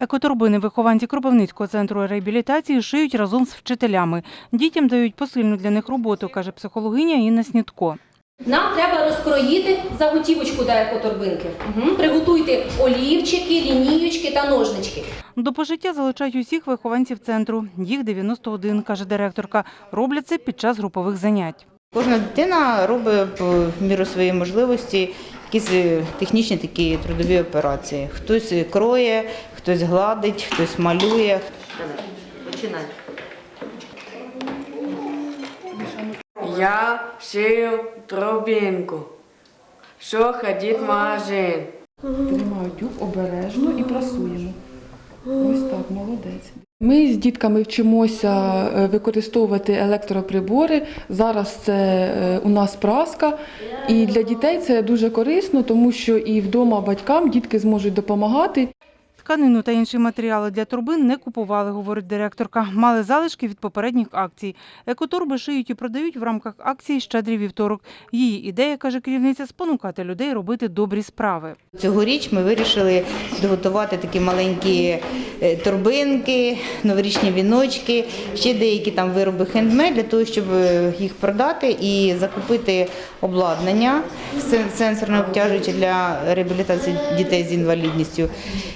Екоторбини вихованці Кропивницького центру реабілітації шиють разом з вчителями. Дітям дають посильну для них роботу, каже психологиня Інна Снітко. Нам треба розкроїти заготівочку до екоторбинки. Угу. Приготуйте олівчики, лінієчки та ножнички. До пошиття залучають усіх вихованців центру. Їх 91, каже директорка. Роблять це під час групових занять. Кожна дитина робить по міру своєї можливості якісь технічні такі трудові операції. Хтось кроє, хтось гладить, хтось малює. Давай, починай. Я шию дробинку. Що ходить в магазин. Тримаю тюб обережно і прасуємо. Ось так, молодець. Ми з дітками вчимося е, використовувати електроприбори. Зараз це е, у нас праска. І для дітей це дуже корисно, тому що і вдома батькам дітки зможуть допомагати. Тканину та інші матеріали для турбин не купували, говорить директорка. Мали залишки від попередніх акцій. Екоторби шиють і продають в рамках акції «Щедрий вівторок». Її ідея, каже керівниця, спонукати людей робити добрі справи. Цьогоріч ми вирішили доготувати такі маленькі е, торбинки, новорічні віночки, ще деякі там вироби хендмейд для того, щоб е, їх продати і закупити обладнання сенсорно обтяжуюче для реабілітації дітей з інвалідністю.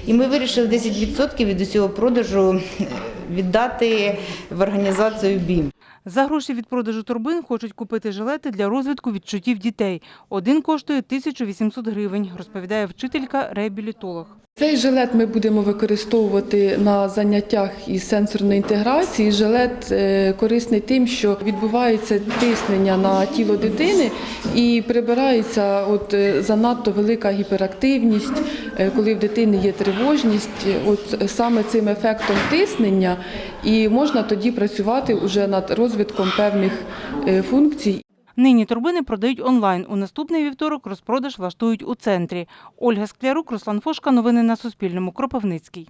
І ми вирішили 10% від усього продажу е, віддати в організацію БІМ. За гроші від продажу турбин хочуть купити жилети для розвитку відчуттів дітей. Один коштує 1800 гривень, розповідає вчителька-реабілітолог. Цей жилет ми будемо використовувати на заняттях із сенсорної інтеграції. Жилет е, корисний тим, що відбувається тиснення на тіло дитини і прибирається от е, занадто велика гіперактивність, е, коли в дитини є тривожність. От саме цим ефектом тиснення, і можна тоді працювати уже над розвитком певних функцій. Нині турбини продають онлайн. У наступний вівторок розпродаж влаштують у центрі. Ольга Склярук, Руслан Фошка. Новини на Суспільному. Кропивницький.